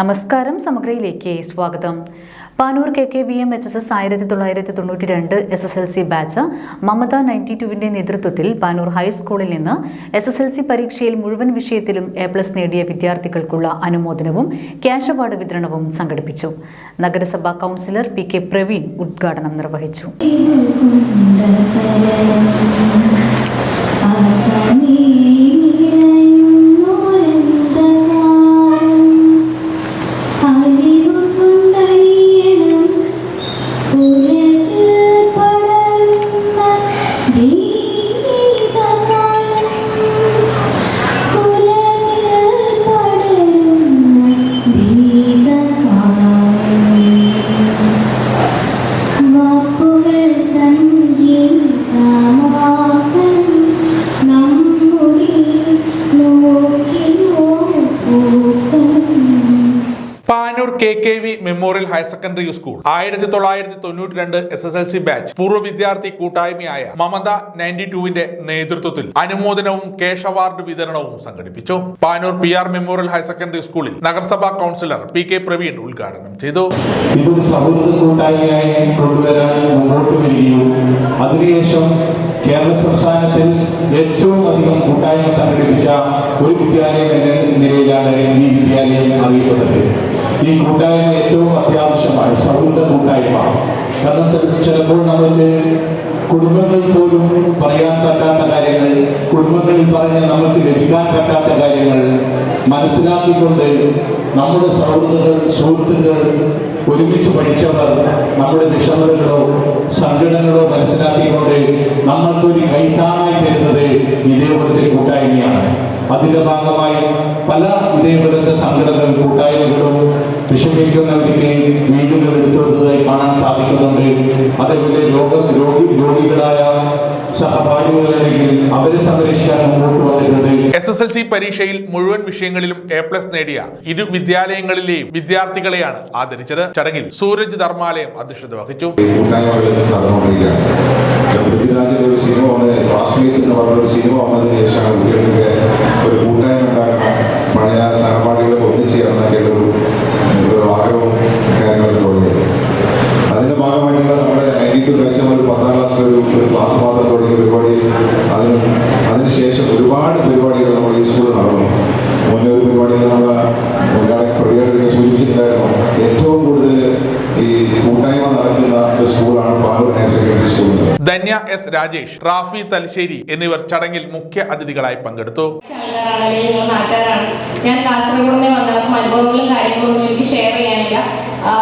നമസ്കാരം സമഗ്രയിലേക്ക് സ്വാഗതം. Panoor K K V M H S S ആയിരത്തി തൊള്ളായിരത്തി തൊണ്ണൂറ്റി രണ്ട് S S L C batch Mamatha ninety ടുവിന്റെ നേതൃത്വത്തിൽ പാനൂർ ഹൈസ്കൂളിൽ നിന്ന് എസ് എസ് എൽ സി പരീക്ഷയിൽ മുഴുവൻ വിഷയത്തിലും എ പ്ലസ് നേടിയ വിദ്യാർത്ഥികൾക്കുള്ള അനുമോദനവും ക്യാഷ് അവാർഡ് വിതരണവും സംഘടിപ്പിച്ചു. നഗരസഭാ കൗൺസിലർ പി കെ പ്രവീൺ ഉദ്ഘാടനം നിർവഹിച്ചു. Panoor K K V memorial higher secondary school. ആയിരത്തി തൊള്ളായിരത്തി തൊണ്ണൂറ്റി രണ്ട് S S L C batch പൂർവ വിദ്യാർത്ഥി കൂട്ടായ്മയായ മമത നയന്റി ടുവിന്റെ നേതൃത്വത്തിൽ അനുമോദനവും കേഷ് അവാർഡ് വിതരണവും സംഘടിപ്പിച്ചു. Panoor P R memorial higher secondary സ്കൂളിൽ നഗരസഭാ കൗൺസിലർ പി കെ പ്രവീൺ ഉദ്ഘാടനം ചെയ്തു. ഇതൊരു സൗഹൃദ കൂട്ടായ്മയായി കൊണ്ടുവരാൻ മുന്നോട്ട് വരികയും കേരള സംസ്ഥാനത്തിൽ ഏറ്റവും അധികം കൂട്ടായ്മ സംഘടിപ്പിച്ച ഒരു വിദ്യാലയം എന്ന നിലയിലാണ് ഈ വിദ്യാലയം അറിയപ്പെടുന്നത് ഈ കൂട്ടായ്മ ഏറ്റവും അത്യാവശ്യമാണ് സൗഹൃദ കൂട്ടായ്മ കാരണം ചിലപ്പോൾ നമുക്ക് കുടുംബങ്ങളിൽ പോലും പറയാൻ പറ്റാത്ത കാര്യങ്ങൾ കുടുംബങ്ങളിൽ പറഞ്ഞ് നമുക്ക് ലഭിക്കാൻ പറ്റാത്ത കാര്യങ്ങൾ മനസ്സിലാക്കിക്കൊണ്ട് നമ്മുടെ സൗഹൃദങ്ങൾ സുഹൃത്തുക്കൾ ഒരുമിച്ച് പഠിച്ചവർ നമ്മുടെ വിഷമതകളോ സങ്കടങ്ങളോ മനസ്സിലാക്കിക്കൊണ്ട് നമ്മൾക്കൊരു കൈത്താങ്ങായി തരുന്നത് ഇതേപോലത്തെ കൂട്ടായ്മയാണ്. അതിന്റെ ഭാഗമായി പല ഇതേപോലത്തെ സംഘടനകൾ കൂട്ടായ്മകളും വിഷമിക്കുന്നവർക്ക് വീടുകൾ എടുത്തുവരുന്നതായി കാണാൻ സാധിക്കുന്നുണ്ട്. അതേപോലെ രോഗ രോഗി രോഗികളായ സഹപാഠികളുണ്ടെങ്കിൽ അവരെ സംരക്ഷിക്കാൻ വന്നിട്ടുണ്ട്. എസ് എസ് എൽ സി പരീക്ഷയിൽ മുഴുവൻ വിഷയങ്ങളിലും എ പ്ലസ് നേടിയ ഇരു വിദ്യാലയങ്ങളിലെയും വിദ്യാർത്ഥികളെയാണ് ആദരിച്ചത്. ചടങ്ങിൽ സൂരജ് ധർമാലയം അധ്യക്ഷത വഹിച്ചു. പൃഥ്വിരാജ് ഒരു സിനിമ വന്നത് ക്ലാസ്മേറ്റ് എന്ന് പറഞ്ഞ ഒരു സിനിമ വന്നതിന് ശേഷമാണ് കുട്ടികൾക്ക് സൂചിപ്പിച്ചിട്ടുണ്ടായിരുന്നു ഏറ്റവും കൂടുതൽ ഈ കൂട്ടായ്മ നടക്കുന്ന ഒരു സ്കൂളാണ് Paloor higher secondary school. Dhanya S Rajesh Rafi Thalassery എന്നിവർ ചടങ്ങിൽ മുഖ്യ അതിഥികളായി പങ്കെടുത്തു. ഞാൻ കാസർഗോഡ് നിന്ന് വന്നത് അനുഭവങ്ങളും കാര്യങ്ങളൊന്നും എനിക്ക് ഷെയർ ചെയ്യാനില്ല.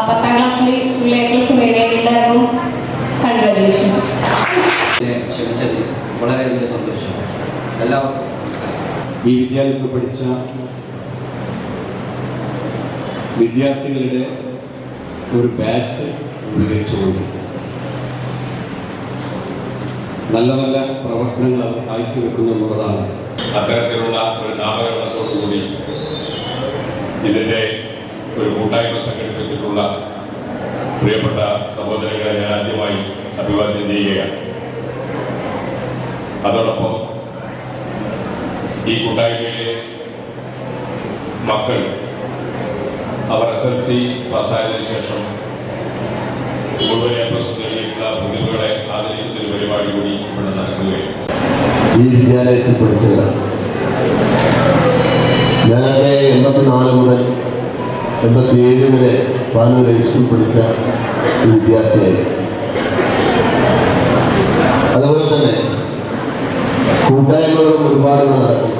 പത്താം ക്ലാസ്സിൽ ഫുൾ എ പ്ലസ് നേടിയ എല്ലാവർക്കും കൺഗ്രാജുലേഷൻസ് വളരെയധികം സന്തോഷം. എല്ലാവർക്കും ഈ വിദ്യാലയത്തിൽ പഠിച്ച വിദ്യാർത്ഥികളുടെ ഒരു ബാച്ച് രൂപീകരിച്ചുകൊണ്ട് നല്ല നല്ല പ്രവർത്തനങ്ങൾ അവർ കാഴ്ചവെക്കുന്നു എന്നുള്ളതാണ്. അത്തരത്തിലുള്ള ഒരു നാമകരണത്തോടുകൂടി ഇതിന്റെ ഒരു കൂട്ടായ്മ സംഘടിപ്പിച്ചിട്ടുള്ള പ്രിയപ്പെട്ട സഹോദരങ്ങളെ ഞാൻ ആദ്യമായി അഭിവാദ്യം ചെയ്യുകയാണ്. അതോടൊപ്പം ഈ കൂട്ടായ്മയിലെ മക്കൾ അവർ എസ് എൽ സി പാസ്സായതിനു ശേഷം പ്ലസ് പ്രതിഭകളെ ആദരിക്കുന്ന ഒരു പരിപാടി കൂടി ഇവിടെ നടക്കുകയാണ്. ഈ വിദ്യാലയത്തിൽ പഠിച്ചവരാണ് ഞാനൊക്കെ എൺപത്തിനാല് മുതൽ എൺപത്തിയേഴ് വരെ പാനൂർ ഹൈസ്കൂൾ പഠിച്ച ഒരു വിദ്യാർത്ഥിയായി. അതുപോലെ തന്നെ കൂട്ടായ്മകളും ഒരുപാട് നടക്കും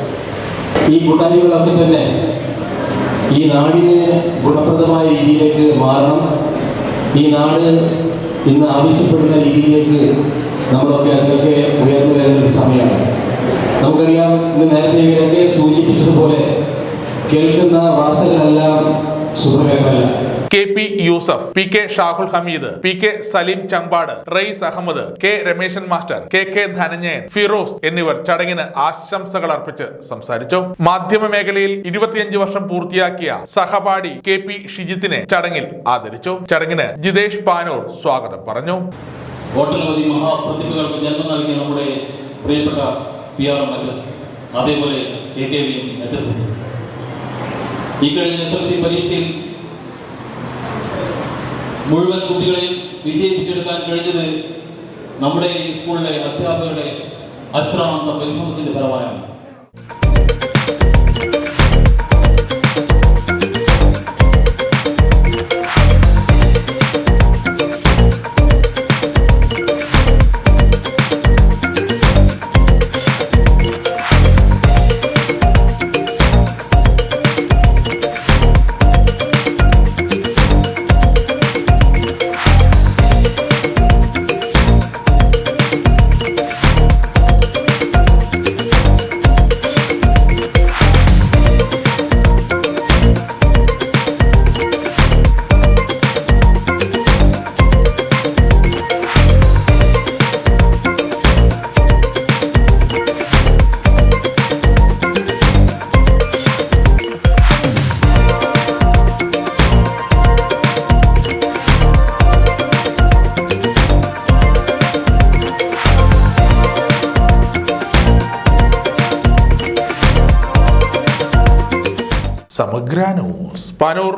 ഈ കൂട്ടായ്മകളൊക്കെ ഇന്ന് ആവശ്യപ്പെടുന്ന രീതിയിലേക്ക് നമ്മളൊക്കെ അതിനൊക്കെ ഉയർന്നു വരുന്ന ഒരു സമയമാണ്. നമുക്കറിയാം ഇന്ന് നേരത്തെ ഇവരൊക്കെ സൂചിപ്പിച്ചതുപോലെ കേൾക്കുന്ന വാർത്തകളെല്ലാം സുഖകരമല്ല K P Yusuf P K Shahul Hameed P K Saleem Chambad Raees Ahammed K Remesan master K K Dhananjayan Firoz എന്നിവർ ചടങ്ങിന് ആശംസകൾ അർപ്പിച്ച് സംസാരിച്ചു. മാധ്യമ മേഖലയിൽ ഇരുപത്തിയഞ്ച് വർഷം പൂർത്തിയാക്കിയ സഹപാഠി കെ പി ഷിജിത്തിനെ ചടങ്ങിൽ ആദരിച്ചു. ചടങ്ങിന് ജിതേഷ് പാനൂർ സ്വാഗതം പറഞ്ഞു. നമ്മുടെ പ്രിയപ്പെട്ട അതേപോലെ ഈ കഴിഞ്ഞ പരീക്ഷയിൽ മുഴുവൻ കുട്ടികളെയും വിജയിപ്പിച്ചെടുക്കാൻ കഴിഞ്ഞത് നമ്മുടെ ഈ സ്കൂളിലെ അധ്യാപകരുടെ അശ്രാന്ത പരിശ്രമത്തിന്റെ ഫലമായാണ്. സമഗ്ര ന്യൂസ്. പാനൂർ